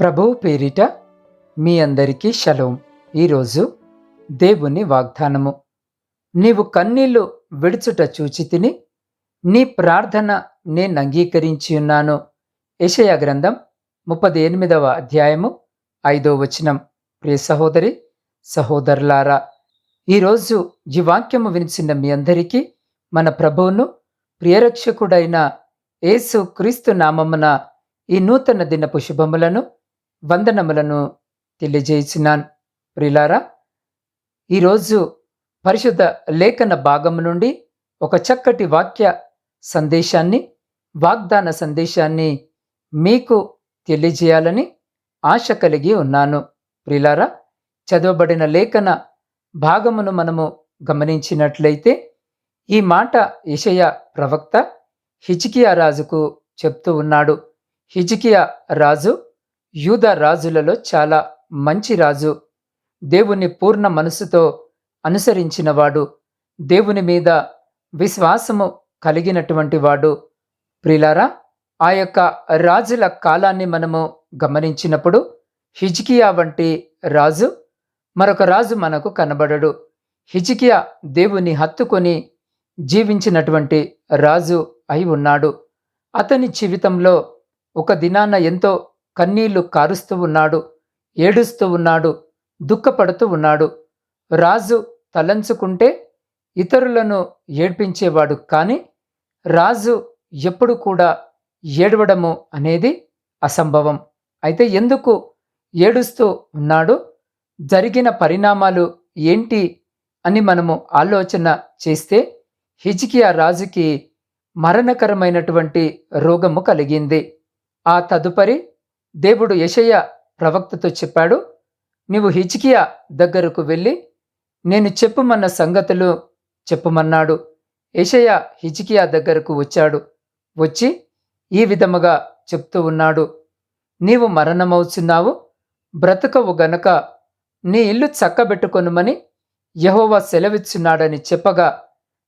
ప్రభువు పేరిట మీ అందరికీ షలోం. ఈరోజు దేవుని వాగ్దానము. నీవు కన్నీళ్ళు విడుచుట చూచితిని నీ ప్రార్థన నేను అంగీకరించి ఉన్నాను. యషయా గ్రంథం ముప్పది ఎనిమిదవ అధ్యాయము ఐదో వచనం. ప్రియ సహోదరి సహోదరులారా ఈరోజు ఈ వాక్యము వినిచిన మీ అందరికీ మన ప్రభువును ప్రియరక్షకుడైన యేసు క్రీస్తు నామమున ఈ నూతన దినపు శుభములను వందనములను తెలియజేసినాను. ప్రిలారా ఈరోజు పరిశుద్ధ లేఖన భాగము నుండి ఒక చక్కటి వాక్య సందేశాన్ని వాగ్దాన సందేశాన్ని మీకు తెలియజేయాలని ఆశ కలిగి ఉన్నాను. ప్రిలారా చదవబడిన లేఖన భాగమును మనము గమనించినట్లయితే ఈ మాట ఇషయ ప్రవక్త హిజికియా రాజుకు చెప్తూ ఉన్నాడు. హిజికియా రాజు యూద రాజులలో చాలా మంచి రాజు. దేవుని పూర్ణ మనసుతో అనుసరించినవాడు. దేవుని మీద విశ్వాసము కలిగినటువంటి వాడు. ప్రిలారా ఆ యొక్క రాజుల కాలాన్ని మనము గమనించినప్పుడు హిజ్కియా వంటి రాజు మరొక రాజు మనకు కనబడడు. హిజ్కియా దేవుని హత్తుకొని జీవించినటువంటి రాజు అయి ఉన్నాడు. అతని జీవితంలో ఒక దినాన ఎంతో కన్నీళ్ళు కారుస్తూ ఉన్నాడు ఏడుస్తూ ఉన్నాడు దుఃఖపడుతూ ఉన్నాడు. రాజు తలంచుకుంటే ఇతరులను ఏడ్పించేవాడు కానీ రాజు ఎప్పుడు కూడా ఏడవడము అనేది అసంభవం. అయితే ఎందుకు ఏడుస్తూ ఉన్నాడు? జరిగిన పరిణామాలు ఏంటి అని మనము ఆలోచన చేస్తే హిజికియా రాజుకి మరణకరమైనటువంటి రోగము కలిగింది. ఆ తదుపరి దేవుడు యశయ్య ప్రవక్తతో చెప్పాడు నీవు హిజ్కియా దగ్గరకు వెళ్ళి నేను చెప్పుమన్న సంగతులు చెప్పుమన్నాడు. యషయ హిజ్కియా దగ్గరకు వచ్చాడు. వచ్చి ఈ విధముగా చెప్తూ ఉన్నాడు. నీవు మరణమవుచున్నావు. బ్రతకవు గనక నీ ఇల్లు చక్కబెట్టుకొనుమని యహోవా సెలవిచ్చున్నాడని చెప్పగా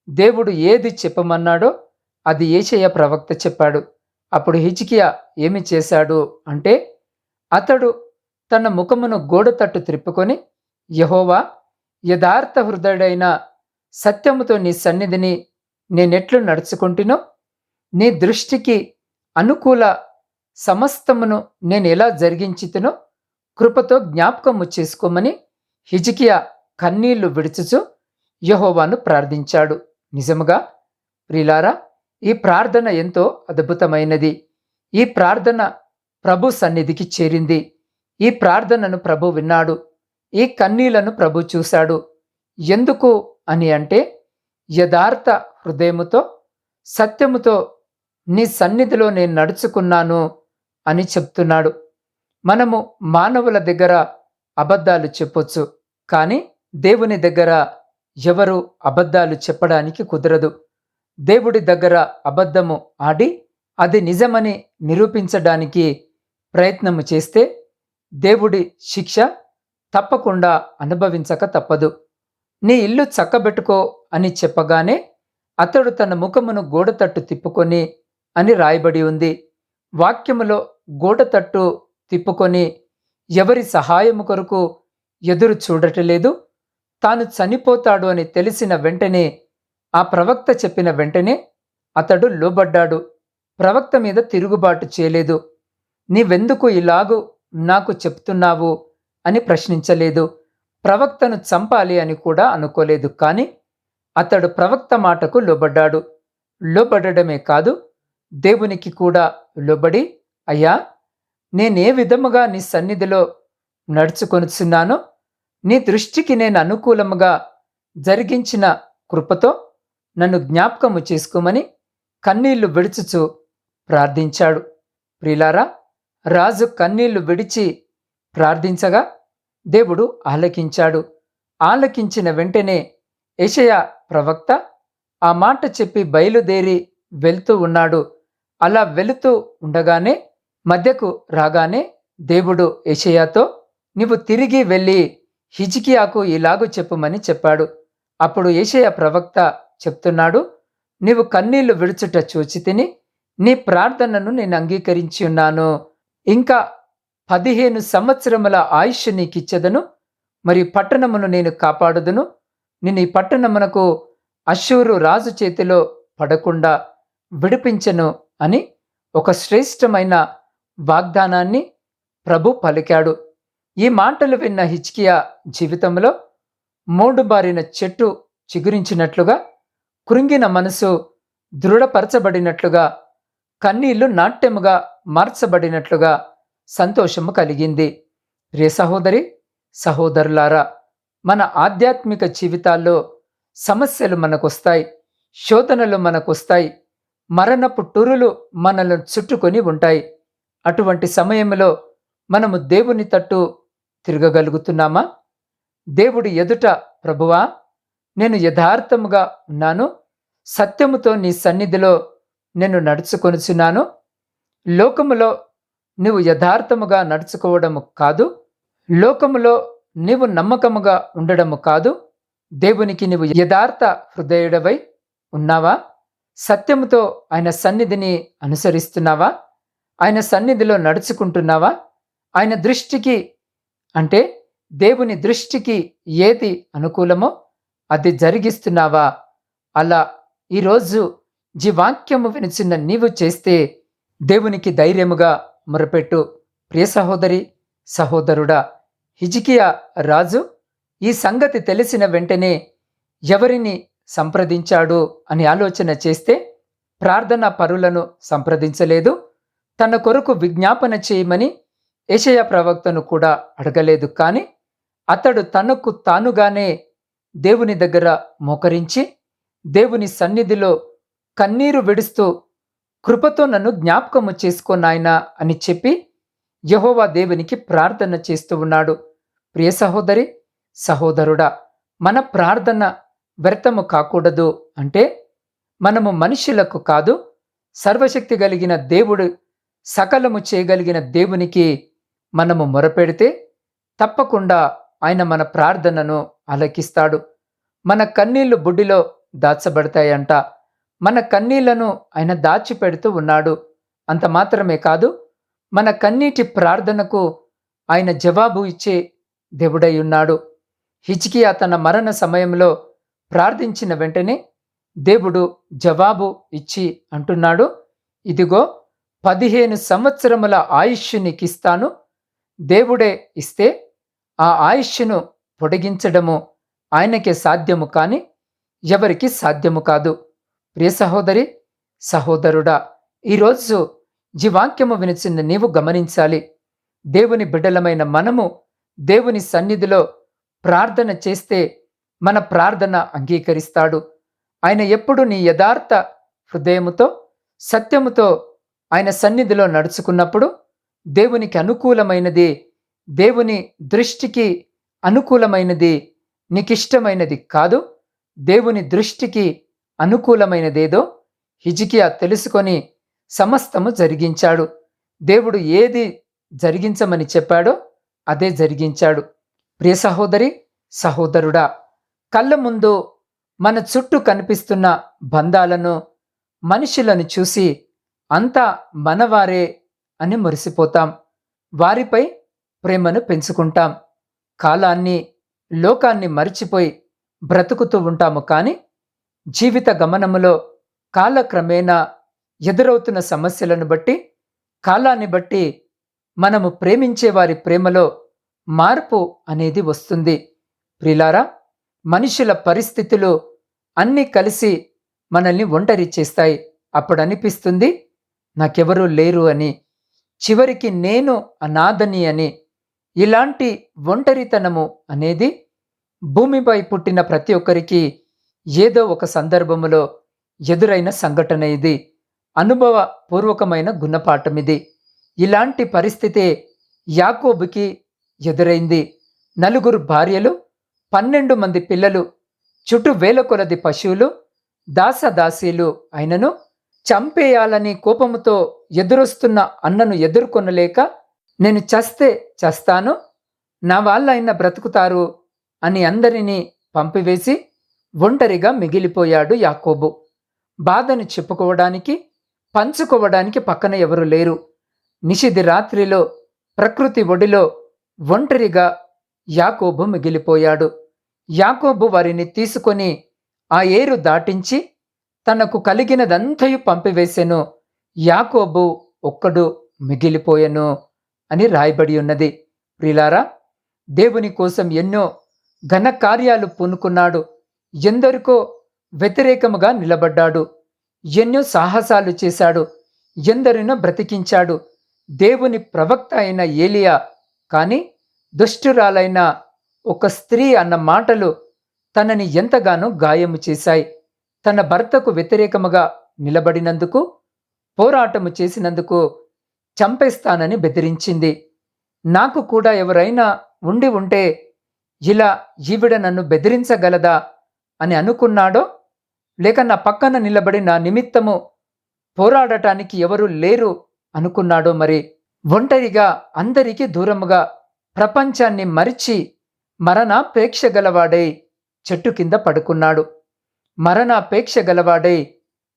దేవుడు ఏది చెప్పమన్నాడో అది ఏషయ ప్రవక్త చెప్పాడు. అప్పుడు హిజ్కియా ఏమి చేశాడు అంటే అతడు తన ముఖమును గోడ తట్టు త్రిప్పుకొని యహోవా యథార్థ హృదయుడైన సత్యముతో నీ సన్నిధిని నేనెట్లు నడుచుకుంటునో నీ దృష్టికి అనుకూల సమస్తమును నేను ఎలా జరిగించితునో కృపతో జ్ఞాపకము చేసుకోమని హిజికియా కన్నీళ్ళు విడుచుచు యహోవాను ప్రార్థించాడు. నిజముగా ప్రిలారా ఈ ప్రార్థన ఎంతో అద్భుతమైనది. ఈ ప్రార్థన ప్రభు సన్నిధికి చేరింది. ఈ ప్రార్థనను ప్రభు విన్నాడు. ఈ కన్నీలను ప్రభు చూశాడు. ఎందుకు అని అంటే యథార్థ హృదయముతో సత్యముతో నీ సన్నిధిలో నేను నడుచుకున్నాను అని చెప్తున్నాడు. మనము మానవుల దగ్గర అబద్ధాలు చెప్పొచ్చు. కానీ దేవుని దగ్గర ఎవరు అబద్ధాలు చెప్పడానికి కుదరదు. దేవుడి దగ్గర అబద్ధము ఆడి అది నిజమని నిరూపించడానికి ప్రయత్నము చేస్తే దేవుడి శిక్ష తప్పకుండా అనుభవించక తప్పదు. నీ ఇల్లు చక్కబెట్టుకో అని చెప్పగానే అతడు తన ముఖమును గోడతట్టు తిప్పుకొని అని రాయబడి ఉంది. వాక్యములో గోడతట్టు తిప్పుకొని ఎవరి సహాయము కొరకు ఎదురు చూడటలేదు. తాను చనిపోతాడు అని తెలిసిన వెంటనే ఆ ప్రవక్త చెప్పిన వెంటనే అతడు లోబడ్డాడు. ప్రవక్త మీద తిరుగుబాటు చేయలేదు. నీవెందుకు ఇలాగు? నాకు చెప్తున్నావు అని ప్రశ్నించలేదు. ప్రవక్తను చంపాలి అని కూడా అనుకోలేదు. కానీ అతడు ప్రవక్త మాటకు లోబడ్డాడు. లోబడమే కాదు దేవునికి కూడా లోబడి అయ్యా నేనే విధముగా నీ సన్నిధిలో నడుచుకొనుచున్నానో. నీ దృష్టికి నేను అనుకూలముగా జరిగించిన కృపతో నన్ను జ్ఞాపకము చేసుకోమని కన్నీళ్ళు విడుచుచు ప్రార్థించాడు. ప్రిలారా రాజు కన్నీళ్ళు విడిచి ప్రార్థించగా దేవుడు ఆలకించాడు. ఆలకించిన వెంటనే యషయ ప్రవక్త ఆ మాట చెప్పి బయలుదేరి వెళ్తూ ఉన్నాడు. అలా వెళుతూ ఉండగానే మధ్యకు రాగానే దేవుడు యషయాతో నీవు తిరిగి వెళ్ళి హిజికియాకు ఇలాగు చెప్పుమని చెప్పాడు. అప్పుడు యషయ ప్రవక్త చెప్తున్నాడు నీవు కన్నీళ్ళు విడుచుట చూచి తిని నీ ప్రార్థనను నేను అంగీకరించి ఉన్నాను. ఇంకా పదిహేను సంవత్సరముల ఆయుష్ నీకిచ్చెదను మరి పట్టణమును నేను కాపాడుదును. నేను ఈ పట్టణమునకు అశూరు రాజు చేతిలో పడకుండా విడిపించను అని ఒక శ్రేష్టమైన వాగ్దానాన్ని ప్రభు పలికాడు. ఈ మాటలు విన్న హిచ్కియా జీవితంలో మూడు బారిన చెట్టు చిగురించినట్లుగా కృంగిన మనసు దృఢపరచబడినట్లుగా కన్నీళ్ళు నాట్యముగా మార్చబడినట్లుగా సంతోషము కలిగింది. రే సహోదరి సహోదరులారా మన ఆధ్యాత్మిక జీవితాల్లో సమస్యలు మనకొస్తాయి శోధనలు మనకొస్తాయి మరణపు టురులు మనల్ని చుట్టుకొని ఉంటాయి. అటువంటి సమయంలో మనము దేవుని తట్టు తిరగగలుగుతున్నామా? దేవుడి ఎదుట ప్రభువా నేను యథార్థముగా ఉన్నాను. సత్యముతో నీ సన్నిధిలో నేను నడుచుకొనుచున్నాను. లోకములో నువ్వు యథార్థముగా నడుచుకోవడము కాదు. లోకములో నీవు నమ్మకముగా ఉండడము కాదు. దేవునికి నువ్వు యథార్థ హృదయుడవై ఉన్నావా? సత్యముతో ఆయన సన్నిధిని అనుసరిస్తున్నావా? ఆయన సన్నిధిలో నడుచుకుంటున్నావా? ఆయన దృష్టికి అంటే దేవుని దృష్టికి ఏది అనుకూలమో? అది జరిగిస్తున్నావా? అలా ఈరోజు జీవాక్యము వినిచిన నీవు చేస్తే దేవునికి ధైర్యముగా మొరపెట్టు. ప్రియ సహోదరి సహోదరుడా హిజికియా రాజు ఈ సంగతి తెలిసిన వెంటనే ఎవరిని సంప్రదించాడు అని ఆలోచన చేస్తే ప్రార్థన పరులను సంప్రదించలేదు. తన కొరకు విజ్ఞాపన చేయమని ఏషయ ప్రవక్తను కూడా అడగలేదు. కానీ అతడు తనకు తానుగానే దేవుని దగ్గర మోకరించి దేవుని సన్నిధిలో కన్నీరు విడుస్తూ కృపతో నన్ను జ్ఞాపకము చేసుకో నాయనా అని చెప్పి యహోవా దేవునికి ప్రార్థన చేస్తూ ఉన్నాడు. ప్రియ సహోదరి సహోదరుడా మన ప్రార్థన వ్యర్థము కాకూడదు అంటే మనము మనుషులకు కాదు సర్వశక్తి కలిగిన దేవుడు సకలము చేయగలిగిన దేవునికి మనము మొరపెడితే తప్పకుండా ఆయన మన ప్రార్థనను అలకిస్తాడు మన కన్నీళ్ళు బుడ్డిలో దాచబడతాయంట. మన కన్నీళ్ళను ఆయన దాచిపెడుతూ ఉన్నాడు. అంత మాత్రమే కాదు మన కన్నీటి ప్రార్థనకు ఆయన జవాబు ఇచ్చే దేవుడై ఉన్నాడు. హిజ్కియా తన మరణ సమయంలో ప్రార్థించిన వెంటనే దేవుడు జవాబు ఇచ్చి అంటున్నాడు ఇదిగో పదిహేను సంవత్సరముల ఆయుష్ నీకిస్తాను దేవుడే ఇస్తే ఆ ఆయుష్ను పొడిగించడము ఆయనకే సాధ్యము కాని ఎవరికి సాధ్యము కాదు. ప్రియ సహోదరి సహోదరుడా ఈరోజు జీవాక్యము వినిచిన నీవు గమనించాలి. దేవుని బిడ్డలమైన మనము దేవుని సన్నిధిలో ప్రార్థన చేస్తే మన ప్రార్థన అంగీకరిస్తాడు. ఆయన ఎప్పుడు నీ యథార్థ హృదయముతో సత్యముతో ఆయన సన్నిధిలో నడుచుకున్నప్పుడు దేవునికి అనుకూలమైనది దేవుని దృష్టికి అనుకూలమైనది నీకిష్టమైనది కాదు. దేవుని దృష్టికి అనుకూలమైనదేదో హిజికియా తెలుసుకొని సమస్తము జరిగించాడు. దేవుడు ఏది జరిగించమని చెప్పాడో అదే జరిగించాడు. ప్రియ సహోదరి సహోదరుడా కళ్ళ ముందు మన చుట్టూ కనిపిస్తున్న బంధాలను మనుషులను చూసి అంతా మనవారే అని మురిసిపోతాం. వారిపై ప్రేమను పెంచుకుంటాం. కాలాన్ని లోకాన్ని మరిచిపోయి బ్రతుకుతూ ఉంటాము. కానీ జీవిత గమనములో కాలక్రమేణా ఎదురవుతున్న సమస్యలను బట్టి కాలాన్ని బట్టి మనము ప్రేమించే వారి ప్రేమలో మార్పు అనేది వస్తుంది. ప్రిలారా మనుషుల పరిస్థితులు అన్నీ కలిసి మనల్ని ఒంటరి చేస్తాయి. అప్పుడు అనిపిస్తుంది నాకెవరూ లేరు అని చివరికి నేను అనాథని అని ఇలాంటి ఒంటరితనము అనేది భూమిపై పుట్టిన ప్రతి ఒక్కరికి ఏదో ఒక సందర్భములో ఎదురైన సంఘటన ఇది. అనుభవ పూర్వకమైన గుణపాఠం ఇది ఇలాంటి పరిస్థితే యాకోబుకి ఎదురైంది. నలుగురు భార్యలు పన్నెండు మంది పిల్లలు చుట్టూ వేల కొలది పశువులు దాసదాసీలు అయినను చంపేయాలని కోపముతో ఎదురొస్తున్న అన్నను ఎదుర్కొనలేక నేను చస్తే చస్తాను నా వాళ్ళైనా బ్రతుకుతారు అని అందరినీ పంపివేసి ఒంటరిగా మిగిలిపోయాడు యాకోబు. బాధను చెప్పుకోవడానికి పంచుకోవడానికి పక్కన ఎవరు లేరు. నిషిది రాత్రిలో ప్రకృతి ఒడిలో ఒంటరిగా యాకోబు మిగిలిపోయాడు. యాకోబు వారిని తీసుకొని ఆ ఏరు దాటించి తనకు కలిగినదంతయు పంపివేసెను. యాకోబు ఒక్కడు మిగిలిపోయెను. అని రాయబడి ఉన్నది. ప్రిలారా దేవుని కోసం ఎన్నో ఘన కార్యాలు పూనుకున్నాడు. ఎందరికో వ్యతిరేకముగా నిలబడ్డాడు. ఎన్నో సాహసాలు చేశాడు. ఎందరినో బ్రతికించాడు. దేవుని ప్రవక్త అయిన ఏలియా కాని దుష్టురాలైన ఒక స్త్రీ అన్న మాటలు తనని ఎంతగానో గాయము చేశాయి. తన భర్తకు వ్యతిరేకముగా నిలబడినందుకు పోరాటము చేసినందుకు చంపేస్తానని బెదిరించింది. నాకు కూడా ఎవరైనా ఉండి ఉంటే ఇలా ఈవిడ నన్ను బెదిరించగలదా అని అనుకున్నాడో? లేక నా పక్కన నిలబడి నా నిమిత్తము పోరాడటానికి ఎవరు లేరు అనుకున్నాడో మరి? ఒంటరిగా అందరికీ దూరముగా ప్రపంచాన్ని మరిచి మరణాపేక్ష గలవాడై చెట్టు కింద పడుకున్నాడు. మరణాపేక్ష గలవాడై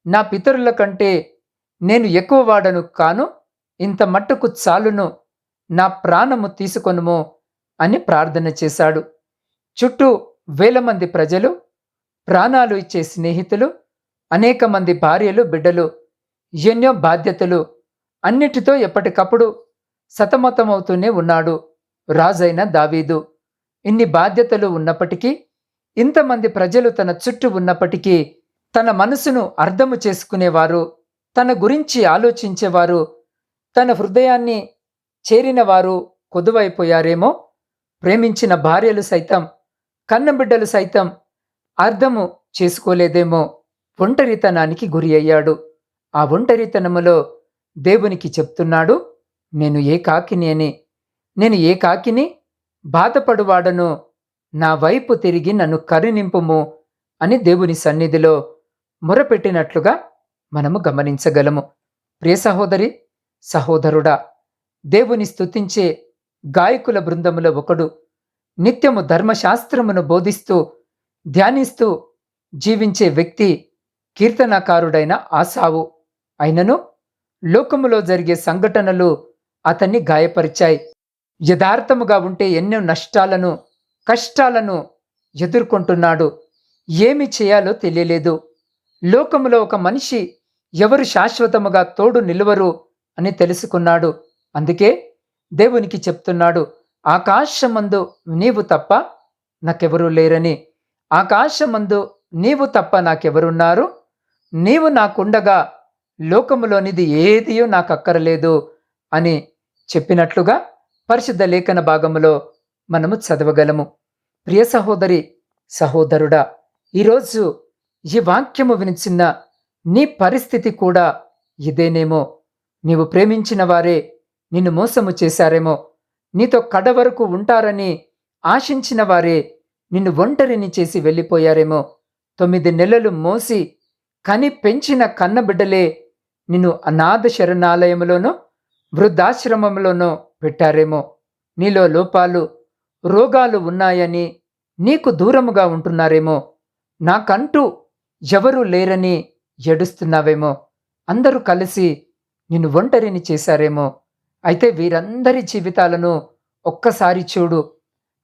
నా పితరుల కంటే నేను ఎక్కువ వాడను కాను ఇంత మట్టుకు చాలును నా ప్రాణము తీసుకొనుము అని ప్రార్థన చేశాడు. చుట్టూ వేల మంది ప్రజలు ప్రాణాలు ఇచ్చే స్నేహితులు అనేక మంది భార్యలు బిడ్డలు ఎన్నో బాధ్యతలు అన్నిటితో ఎప్పటికప్పుడు సతమతమవుతూనే ఉన్నాడు రాజైన దావీదు. ఇన్ని బాధ్యతలు ఉన్నప్పటికీ ఇంతమంది ప్రజలు తన చుట్టూ ఉన్నప్పటికీ తన మనసును అర్థము చేసుకునేవారు తన గురించి ఆలోచించేవారు తన హృదయాన్ని చేరిన వారు కొదువైపోయారేమో? ప్రేమించిన భార్యలు సైతం కన్నబిడ్డలు సైతం అర్థము చేసుకోలేదేమో? ఒంటరితనానికి గురి అయ్యాడు. ఆ ఒంటరితనములో దేవునికి చెప్తున్నాడు నేను ఏ కాకిని అని. నేను ఏ కాకిని? బాధపడువాడను. నా వైపు తిరిగి నన్ను కరుణింపుము అని దేవుని సన్నిధిలో మొరపెట్టినట్లుగా మనము గమనించగలము. ప్రియ సహోదరి సహోదరుడా దేవుని స్తుతించే గాయకుల బృందములో ఒకడు నిత్యము ధర్మశాస్త్రమును బోధిస్తూ ధ్యానిస్తూ జీవించే వ్యక్తి కీర్తనకారుడైన ఆసావు అయినను లోకములో జరిగే సంఘటనలు అతన్ని గాయపరిచాయి. యథార్థముగా ఉంటే ఎన్నో నష్టాలను కష్టాలను ఎదుర్కొంటున్నాడు. ఏమి చేయాలో తెలియలేదు. లోకములో ఒక మనిషి ఎవరు శాశ్వతముగా తోడు నిలువరు? అని తెలుసుకున్నాడు. అందుకే దేవునికి చెప్తున్నాడు ఆకాశమందు నీవు తప్ప నాకెవరూ లేరని. ఆకాశమందు నీవు తప్ప నాకెవరున్నారు? నీవు నాకుండగా లోకములోనిది ఏదియో నాకు అక్కరలేదు అని చెప్పినట్లుగా పరిశుద్ధ లేఖన భాగములో మనము చదవగలము. ప్రియ సహోదరి సహోదరుడా ఈరోజు ఈ వాక్యము వినిచిన నీ పరిస్థితి కూడా ఇదేనేమో. నీవు ప్రేమించిన వారే నిన్ను మోసము చేశారేమో. నీతో కడ వరకు ఉంటారని ఆశించిన వారే నిన్ను ఒంటరిని చేసి వెళ్ళిపోయారేమో. తొమ్మిది నెలలు మోసి కని పెంచిన కన్నబిడ్డలే నిన్ను అనాథ శరణాలయంలోనో వృద్ధాశ్రమంలోనో పెట్టారేమో. నీలో లోపాలు రోగాలు ఉన్నాయని నీకు దూరముగా ఉంటున్నారేమో. నాకంటూ ఎవరూ లేరని ఏడుస్తున్నావేమో. అందరూ కలిసి నిన్ను ఒంటరిని చేశారేమో. అయితే వీరందరి జీవితాలను ఒక్కసారి చూడు.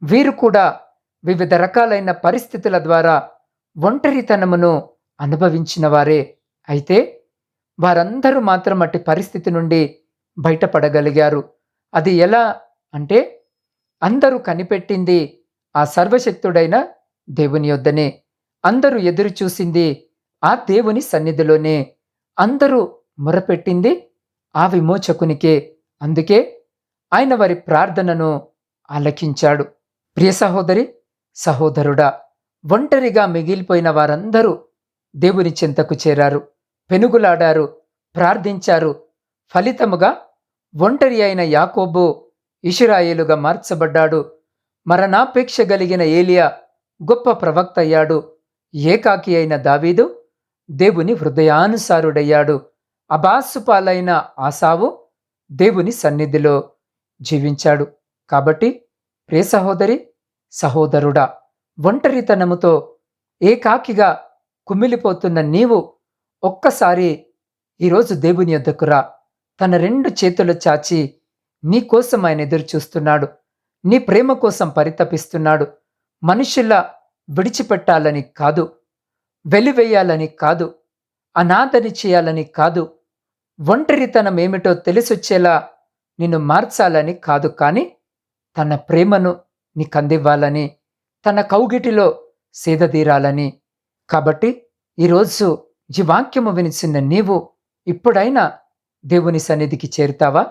వీరు కూడా వివిధ రకాలైన పరిస్థితుల ద్వారా ఒంటరితనమును అనుభవించిన వారే. అయితే వారందరూ మాత్రం అట్టి పరిస్థితి నుండి బయటపడగలిగారు. అది ఎలా అంటే అందరూ కనిపెట్టింది ఆ సర్వశక్తుడైన దేవుని యొద్దనే. అందరూ ఎదురు చూసింది ఆ దేవుని సన్నిధిలోనే. అందరూ మొరపెట్టింది ఆ విమోచకునికే అందుకే ఆయన వారి ప్రార్థనను ఆలకించాడు. ప్రియ సహోదరి సహోదరుడా ఒంటరిగా మిగిలిపోయిన వారందరూ దేవుని చింతకు చేరారు. పెనుగులాడారు ప్రార్థించారు. ఫలితముగా ఒంటరి అయిన యాకోబు ఇషురాయేలుగా మార్చబడ్డాడు. మరణాపేక్ష కలిగిన ఏలియా గొప్ప ప్రవక్త అయ్యాడు. ఏకాకి అయిన దావీదు దేవుని హృదయానుసారుడయ్యాడు. అబాసుపాలైన ఆసావు దేవుని సన్నిధిలో జీవించాడు. కాబట్టి ప్రే సహోదరి సహోదరుడా ఒంటరితనముతో ఏకాకిగా కుమిలిపోతున్న నీవు ఒక్కసారి ఈరోజు దేవుని యొద్దకురా తన రెండు చేతులు చాచి నీ కోసం ఆయన ఎదురు చూస్తున్నాడు. నీ ప్రేమ కోసం పరితపిస్తున్నాడు. మనుషుల విడిచిపెట్టాలని కాదు వెలివేయాలని కాదు అనాథని చేయాలని కాదు ఒంటరితనం ఏమిటో తెలిసొచ్చేలా నిన్ను మార్చాలని కాదు కానీ తన ప్రేమను నీకందివ్వాలని తన కౌగిటిలో సేదదీరాలని కాబట్టి ఈరోజు ఈ వాక్యము వినిచిన నీవు ఇప్పుడైనా దేవుని సన్నిధికి చేరుతావా?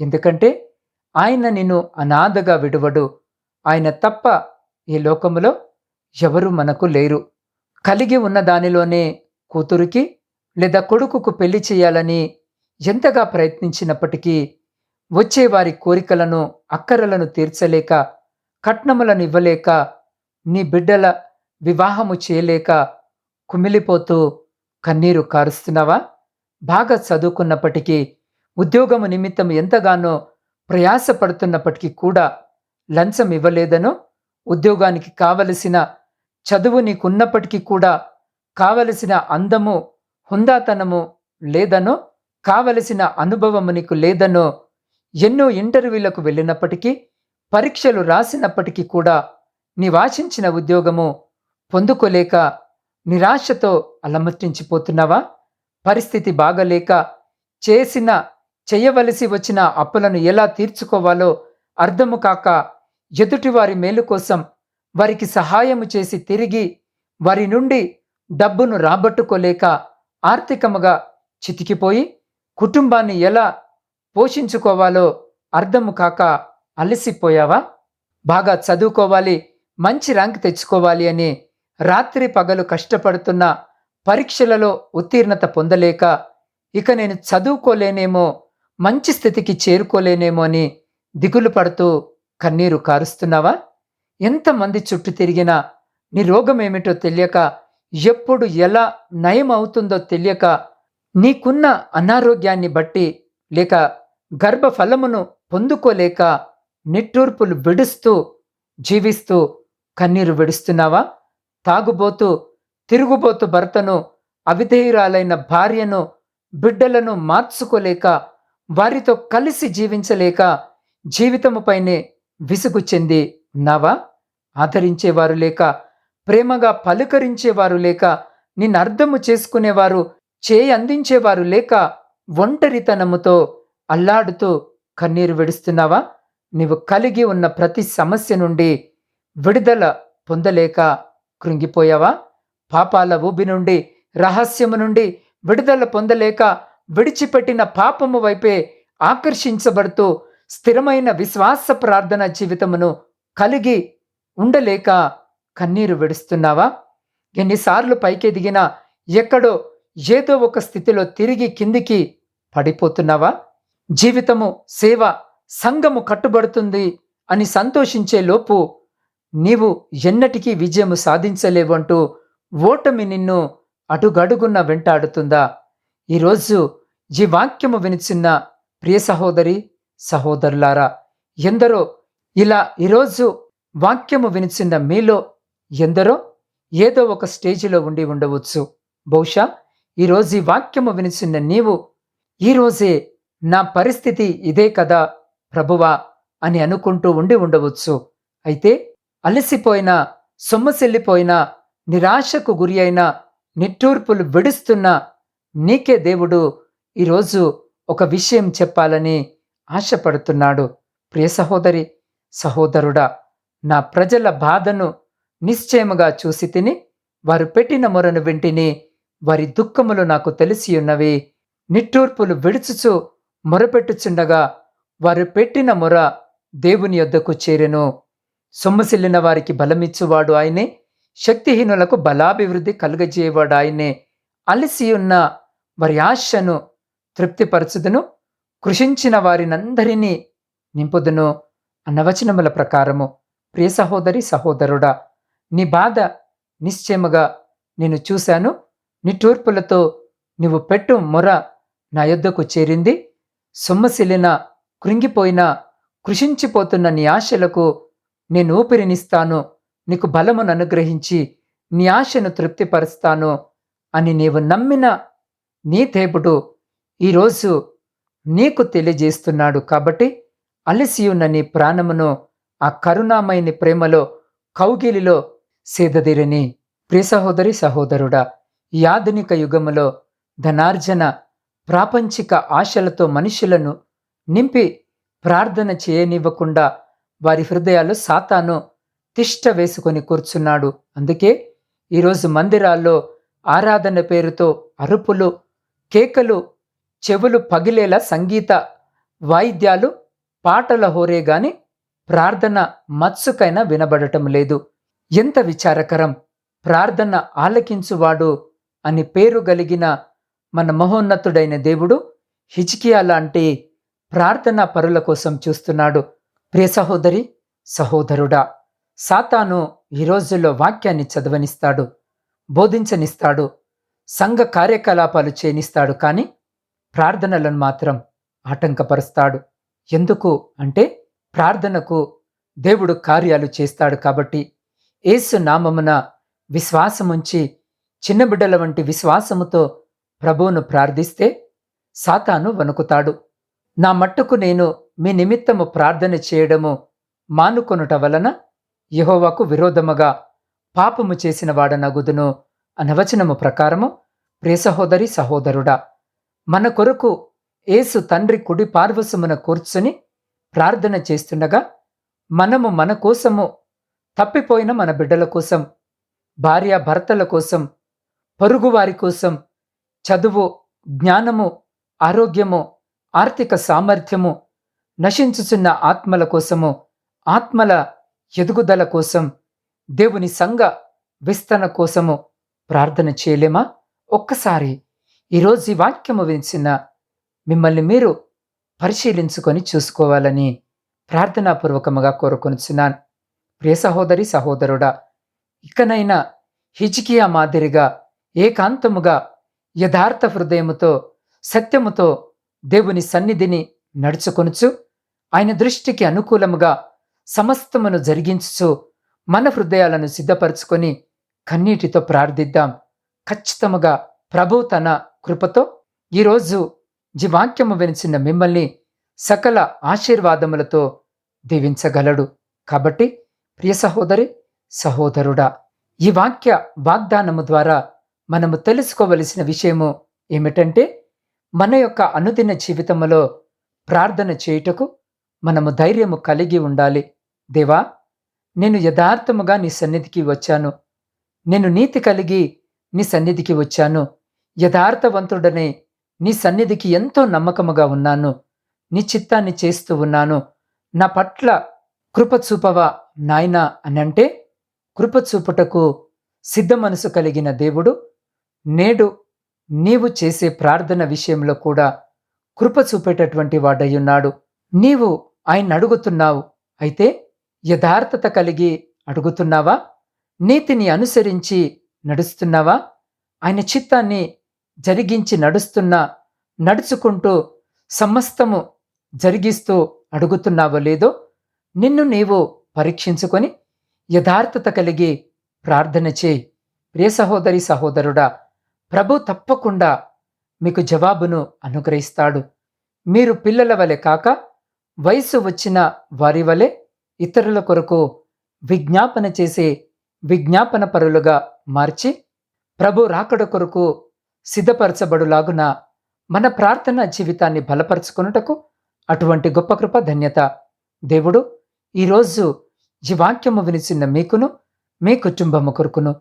ఎందుకంటే ఆయన నిన్ను అనాథగా విడువడు. ఆయన తప్ప ఈ లోకములో ఎవరు మనకు లేరు. కలిగి ఉన్న దానిలోనే కూతురికి లేదా కొడుకుకు పెళ్ళి చేయాలని ఎంతగా ప్రయత్నించినప్పటికీ వచ్చేవారి కోరికలను అక్కరలను తీర్చలేక కట్నములను ఇవ్వలేక నీ బిడ్డల వివాహము చేయలేక కుమిలిపోతూ కన్నీరు కారుస్తున్నావా? బాగా చదువుకున్నప్పటికీ ఉద్యోగము నిమిత్తం ఎంతగానో ప్రయాసపడుతున్నప్పటికీ కూడా లంచం ఇవ్వలేదనో ఉద్యోగానికి కావలసిన చదువు నీకున్నప్పటికీ కూడా కావలసిన అందము హుందాతనము లేదనో కావలసిన అనుభవము నీకు లేదనో ఎన్నో ఇంటర్వ్యూలకు వెళ్ళినప్పటికీ పరీక్షలు రాసినప్పటికీ కూడా నీవాశించిన ఉద్యోగము పొందుకోలేక నిరాశతో అలమట్టించిపోతున్నావా పరిస్థితి బాగలేక చేసిన చేయవలసి వచ్చిన అప్పులను ఎలా తీర్చుకోవాలో అర్థము కాక ఎదుటివారి మేలు కోసం వారికి సహాయము చేసి తిరిగి వారి నుండి డబ్బును రాబట్టుకోలేక ఆర్థికముగా చితికిపోయి కుటుంబాన్ని ఎలా పోషించుకోవాలో అర్థము కాక అలసిపోయావా? బాగా చదువుకోవాలి మంచి ర్యాంక్ తెచ్చుకోవాలి అని రాత్రి పగలు కష్టపడుతున్న పరీక్షలలో ఉత్తీర్ణత పొందలేక ఇక నేను చదువుకోలేనేమో మంచి స్థితికి చేరుకోలేనేమో అని దిగులు పడుతూ కన్నీరు కారుస్తున్నావా? ఎంతమంది చుట్టూ తిరిగినా నీ రోగం ఏమిటో తెలియక ఎప్పుడు ఎలా నయం అవుతుందో తెలియక నీకున్న అనారోగ్యాన్ని బట్టి లేక గర్భఫలమును పొందుకోలేక నిట్టూర్పులు విడుస్తూ జీవిస్తూ కన్నీరు విడుస్తున్నావా? తాగుబోతూ తిరుగుబోతు భర్తను అవిధేయురాలైన భార్యను బిడ్డలను మార్చుకోలేక వారితో కలిసి జీవించలేక జీవితముపైనే విసుగు చెంది ఉన్నావా? ఆదరించేవారు లేక ప్రేమగా పలుకరించేవారు లేక నిన్ను అర్థము చేసుకునేవారు చేయి అందించేవారు లేక ఒంటరితనముతో అల్లాడుతూ కన్నీరు విడుస్తున్నావా? నీవు కలిగి ఉన్న ప్రతి సమస్య నుండి విడుదల పొందలేక కృంగిపోయావా? పాపాల ఊబి నుండి రహస్యము నుండి విడుదల పొందలేక విడిచిపెట్టిన పాపము వైపే ఆకర్షించబడుతూ స్థిరమైన విశ్వాస ప్రార్థన జీవితమును కలిగి ఉండలేక కన్నీరు విడుస్తున్నావా? ఎన్నిసార్లు పైకెదిగినా ఎక్కడో ఏదో ఒక స్థితిలో తిరిగి కిందికి పడిపోతున్నావా? జీవితము సేవ సంఘము కట్టుబడుతుంది అని సంతోషించే లోపు నీవు ఎన్నటికీ విజయము సాధించలేవు అంటూ ఓటమి నిన్ను అడుగడుగున్న వెంటాడుతుందా? ఈరోజు ఈ వాక్యము వినిచిన్న ప్రియ సహోదరి సహోదరులారా ఎందరో ఇలా ఈరోజు వాక్యము వినిచిన్న మీలో ఎందరో ఏదో ఒక స్టేజిలో ఉండి ఉండవచ్చు. బహుశా ఈరోజు ఈ వాక్యము వినిచున్న నీవు ఈరోజే నా పరిస్థితి ఇదే కదా ప్రభువా అని అనుకుంటూ ఉండి ఉండవచ్చు. అయితే అలసిపోయిన సొమ్మసిల్లిపోయిన నిరాశకు గురి అయిన నిట్టూర్పులు విడుస్తున్న నీకే దేవుడు ఈరోజు ఒక విషయం చెప్పాలని ఆశపడుతున్నాడు. ప్రియ సహోదరి సహోదరుడా నా ప్రజల బాధను నిశ్చయముగా చూసి తిని వారు పెట్టిన మొరను వింటిని వారి దుఃఖములు నాకు తెలిసి ఉన్నవి. నిట్టూర్పులు విడుచుచు మొరపెట్టుచుండగా వారు పెట్టిన మొర దేవుని యొద్దకు చేరెను. సొమ్మసిల్లిన వారికి బలమిచ్చువాడు ఆయనే. శక్తిహీనులకు బలాభివృద్ధి కలుగజేయవాడు ఆయనే. అలసి ఉన్న వారి ఆశను తృప్తిపరచుదును. కృషించిన వారినందరినీ నింపుదును అన్నవచనముల ప్రకారము. ప్రియ సహోదరి సహోదరుడా నీ బాధ నిశ్చయముగా నేను చూశాను. నీ టూర్పులతో నువ్వు పెట్టు మొర నా యొద్దకు చేరింది. సొమ్మసిల్లిన కృంగిపోయిన కృషించిపోతున్న నీ ఆశలకు నేను ఊపిరినిస్తాను. నీకు బలమును అనుగ్రహించి నీ ఆశను తృప్తిపరుస్తాను అని నీవు నమ్మిన నీ దేవుడు ఈరోజు నీకు తెలియజేస్తున్నాడు కాబట్టి అలసి ఉన్న నీ ప్రాణమును ఆ కరుణామయని ప్రేమలో కౌగిలిలో సేదదిరని. ప్రియ సహోదరి సహోదరుడా ఈ ఆధునిక యుగములో ధనార్జన ప్రాపంచిక ఆశలతో మనుషులను నింపి ప్రార్థన చేయనివ్వకుండా వారి హృదయాలు సాతాను తిష్ట వేసుకొని కూర్చున్నాడు. అందుకే ఈరోజు మందిరాల్లో ఆరాధన పేరుతో అరుపులు కేకలు చెవులు పగిలేలా సంగీత వాయిద్యాలు పాటల హోరే గాని ప్రార్థన మత్సుకైనా వినబడటం లేదు. ఎంత విచారకరం! ప్రార్థన ఆలకించువాడు అని పేరు గలిగిన మన మహోన్నతుడైన దేవుడు హిజ్కియా లాంటి ప్రార్థనా పరుల కోసం చూస్తున్నాడు. ప్రియ సహోదరి సహోదరుడా సాతాను ఈ రోజుల్లో వాక్యాన్ని చదవనిస్తాడు బోధించనిస్తాడు సంఘ కార్యకలాపాలు చేయనిస్తాడు కానీ ప్రార్థనలను మాత్రం ఆటంకపరుస్తాడు. ఎందుకు అంటే ప్రార్థనకు దేవుడు కార్యాలు చేస్తాడు కాబట్టి ఏసు నామమున విశ్వాసముంచి చిన్న బిడ్డల వంటి విశ్వాసముతో ప్రభువును ప్రార్థిస్తే సాతాను వణుకుతాడు. నా మట్టుకు నేను మీ నిమిత్తము ప్రార్థన చేయడము మానుకొనుట వలన యహోవాకు విరోధముగా పాపము చేసిన వాడనగుదును అనవచనము ప్రకారము ప్రియ సహోదరి సహోదరుడా మన కొరకు ఏసు తండ్రి కుడి పార్వసమున కూర్చుని ప్రార్థన చేస్తుండగా మనము మన కోసము తప్పిపోయిన మన బిడ్డల కోసం భార్య భర్తల కోసం పొరుగువారి కోసం చదువు జ్ఞానము ఆరోగ్యము ఆర్థిక సామర్థ్యము నశించుచున్న ఆత్మల కోసము ఆత్మల ఎదుగుదల కోసం దేవుని సంఘ విస్తరణ కోసము ప్రార్థన చేయలేమా? ఒక్కసారి ఈరోజు ఈ వాక్యము వించిన మిమ్మల్ని మీరు పరిశీలించుకొని చూసుకోవాలని ప్రార్థనాపూర్వకముగా కోరుకొనుచున్నాను. ప్రియ సహోదరి సహోదరుడా ఇకనైనా హిజికియా మాదిరిగా ఏకాంతముగా యథార్థ హృదయముతో సత్యముతో దేవుని సన్నిధిని నడుచుకొనుచు ఆయన దృష్టికి అనుకూలముగా సమస్తమును జరిగించుచు మన హృదయాలను సిద్ధపరచుకొని కన్నీటితో ప్రార్థిద్దాం. ఖచ్చితముగా ప్రభు తన కృపతో ఈరోజు జీవాక్యము వినిచిన మిమ్మల్ని సకల ఆశీర్వాదములతో దీవించగలడు. కాబట్టి ప్రియ సహోదరి సహోదరుడా ఈ వాక్య వాగ్దానము ద్వారా మనము తెలుసుకోవలసిన విషయము ఏమిటంటే మన యొక్క అనుదిన జీవితంలో ప్రార్థన చేయుటకు మనము ధైర్యము కలిగి ఉండాలి. దేవా నేను యథార్థముగా నీ సన్నిధికి వచ్చాను. నేను నీతి కలిగి నీ సన్నిధికి వచ్చాను. యథార్థవంతుడనే నీ సన్నిధికి ఎంతో నమ్మకముగా ఉన్నాను. నీ చిత్తాన్ని చేస్తూ ఉన్నాను. నా పట్ల కృపచూపవా నాయనా అని అంటే కృపచూపుటకు సిద్ధ మనసు కలిగిన దేవుడు నేడు నీవు చేసే ప్రార్థన విషయంలో కూడా కృప చూపేటటువంటి వాడయ్యున్నాడు. నీవు ఆయన అడుగుతున్నావు. అయితే యథార్థత కలిగి అడుగుతున్నావా? నీతిని అనుసరించి నడుస్తున్నావా? ఆయన చిత్తాన్ని జరిగించి నడుస్తున్నా నడుచుకుంటూ సమస్తము జరిగిస్తూ అడుగుతున్నావో లేదో నిన్ను నీవు పరీక్షించుకొని యథార్థత కలిగి ప్రార్థన చేయి. ప్రియ సహోదరి సహోదరుడా ప్రభు తప్పకుండా మీకు జవాబును అనుగ్రహిస్తాడు. మీరు పిల్లల వలె కాక వయసు వచ్చిన వారి వలె ఇతరుల కొరకు విజ్ఞాపన చేసే విజ్ఞాపన పరులుగా మార్చి ప్రభు రాకడ కొరకు సిద్ధపరచబడులాగున మన ప్రార్థన జీవితాన్ని బలపరచుకున్నటకు అటువంటి గొప్ప కృప ధన్యత దేవుడు ఈరోజు ఈ వాక్యము వినిచిన మీకును మీ కుటుంబము కొరకును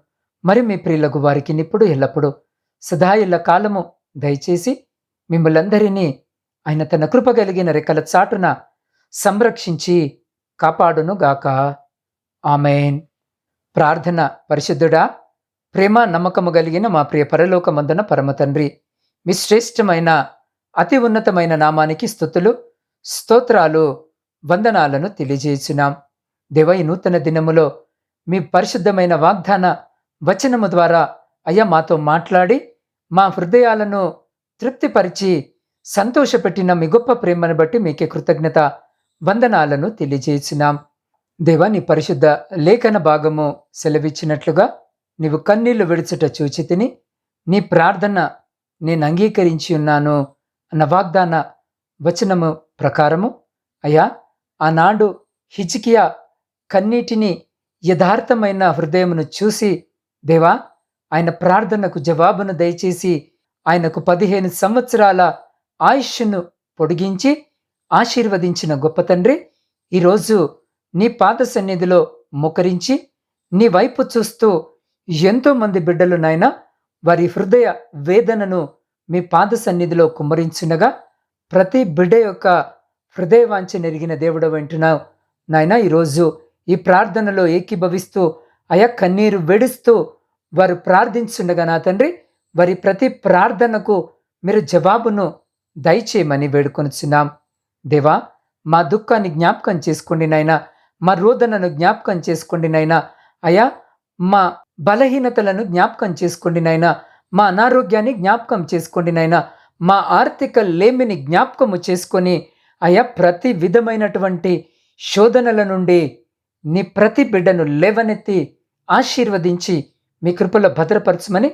మరి మీ ప్రియులకు వారికి నిప్పుడు ఎల్లప్పుడూ సదా కాలము దయచేసి మిమ్మలందరినీ ఆయన తన కృప కలిగిన రెక్కల చాటున సంరక్షించి కాపాడును గాక ఆమెన్. ప్రార్థన పరిశుద్ధుడా ప్రేమ నమ్మకము కలిగిన మా ప్రియ పరలోకమందున పరమతండ్రి మీ శ్రేష్టమైన అతి ఉన్నతమైన నామానికి స్థుతులు స్తోత్రాలు వందనాలను తెలియజేసినాం. దేవ ఈ నూతన దినములో మీ పరిశుద్ధమైన వాగ్దాన వచనము ద్వారా అయ్యా మాతో మాట్లాడి మా హృదయాలను తృప్తిపరిచి సంతోషపెట్టిన మీ గొప్ప ప్రేమను బట్టి మీకే కృతజ్ఞత వందనాలను తెలియజేసినాం దేవా నీ పరిశుద్ధ లేఖన భాగము సెలవిచ్చినట్లుగా నీవు కన్నీళ్ళు విడుచుట చూచి తిని నీ ప్రార్థన నేను అంగీకరించి ఉన్నాను అన్న వాగ్దాన వచనము ప్రకారము. అయ్యా ఆనాడు హిజికియా కన్నీటిని యథార్థమైన హృదయమును చూసి దేవా ఆయన ప్రార్థనకు జవాబును దయచేసి ఆయనకు పదిహేను సంవత్సరాల ఆయుష్ను పొడిగించి ఆశీర్వదించిన గొప్ప తండ్రి ఈరోజు నీ పాద సన్నిధిలో ముఖరించి నీ వైపు చూస్తూ ఎంతోమంది బిడ్డలు నాయన వారి హృదయ వేదనను మీ పాద సన్నిధిలో కుమ్మరించునగా ప్రతి బిడ్డ యొక్క హృదయవాంఛ నెరిగిన దేవుడు వింటున్నావు నాయన ఈరోజు ఈ ప్రార్థనలో ఏకీభవిస్తూ అయా కన్నీరు వెడుస్తూ వారు ప్రార్థించుండగా నా తండ్రి వారి ప్రతి ప్రార్థనకు మీరు జవాబును దయచేయమని వేడుకొనిచున్నాం. దేవా మా దుఃఖాన్ని జ్ఞాపకం చేసుకోండి నైనా మా రోదనను జ్ఞాపకం చేసుకోండి నైనా అయా మా బలహీనతలను జ్ఞాపకం చేసుకోండి నైనా మా అనారోగ్యాన్ని జ్ఞాపకం చేసుకోండి నైనా మా ఆర్థిక లేమిని జ్ఞాపకము చేసుకొని అయా ప్రతి విధమైనటువంటి శోధనల నుండి నీ ప్రతి బిడ్డను లేవనెత్తి ఆశీర్వదించి మీ కృపలో భద్రపరచమని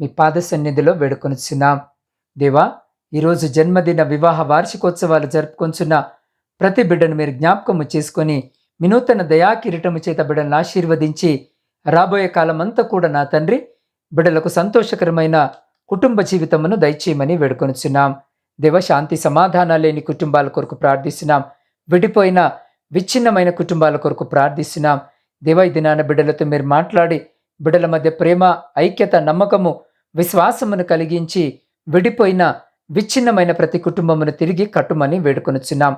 మీ పాద సన్నిధిలో వేడుకొనిచున్నాం. దేవా ఈరోజు జన్మదిన వివాహ వార్షికోత్సవాలు జరుపుకొంచున్న ప్రతి బిడ్డను మీరు జ్ఞాపకము చేసుకొని మీ నూతన దయా కిరీటము చేత బిడ్డలను ఆశీర్వదించి రాబోయే కాలమంతా కూడా నా తండ్రి బిడ్డలకు సంతోషకరమైన కుటుంబ జీవితమును దయచేయమని వేడుకొనిచున్నాం. దేవ శాంతి సమాధానాలు లేని కుటుంబాల కొరకు ప్రార్థిస్తున్నాం. విడిపోయిన విచ్ఛిన్నమైన కుటుంబాల కొరకు ప్రార్థిస్తున్నాం. దేవ ఈ దినాన బిడ్డలతో మీరు మాట్లాడి బిడల మధ్య ప్రేమ ఐక్యత నమ్మకము విశ్వాసమును కలిగించి విడిపోయిన విచ్ఛిన్నమైన ప్రతి కుటుంబమును తిరిగి కట్టుమని వేడుకొనుచున్నాం.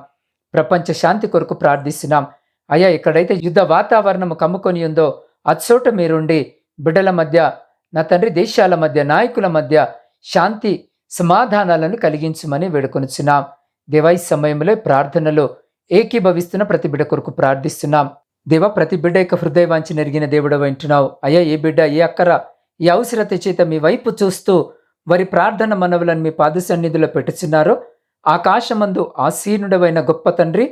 ప్రపంచ శాంతి కొరకు ప్రార్థిస్తున్నాం. అయ్యా ఎక్కడైతే యుద్ధ వాతావరణము కమ్ముకొని ఉందో అచ్చోట మీరుండి బిడ్డల మధ్య నా తండ్రి దేశాల మధ్య నాయకుల మధ్య శాంతి సమాధానాలను కలిగించమని వేడుకొనుచున్నాం. దేవాయి సమయంలో ప్రార్థనలో ఏకీభవిస్తున్న ప్రతి బిడ కొరకు ప్రార్థిస్తున్నాం. దేవ ప్రతి బిడ్డ యొక్క హృదయవాంచి నెరిగిన దేవుడు వింటున్నావు. అయ్యా ఏ బిడ్డ ఏ అక్కర ఈ అవసరత చేత మీ వైపు చూస్తూ వారి ప్రార్థన మనవులను మీ పాద సన్నిధిలో పెట్టుచున్నారో ఆకాశమందు ఆసీనుడవైన గొప్ప తండ్రి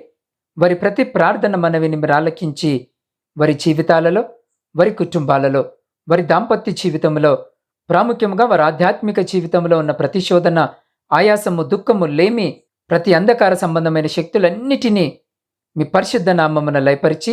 వారి ప్రతి ప్రార్థన మనవిని మీరు ఆలకించి వారి జీవితాలలో వారి కుటుంబాలలో వారి దాంపత్య జీవితంలో ప్రాముఖ్యంగా వారి ఆధ్యాత్మిక జీవితంలో ఉన్న ప్రతిశోధన ఆయాసము దుఃఖము లేమి ప్రతి అంధకార సంబంధమైన శక్తులన్నిటినీ మీ పరిశుద్ధ నామమున లయపరిచి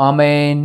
ఆమెన్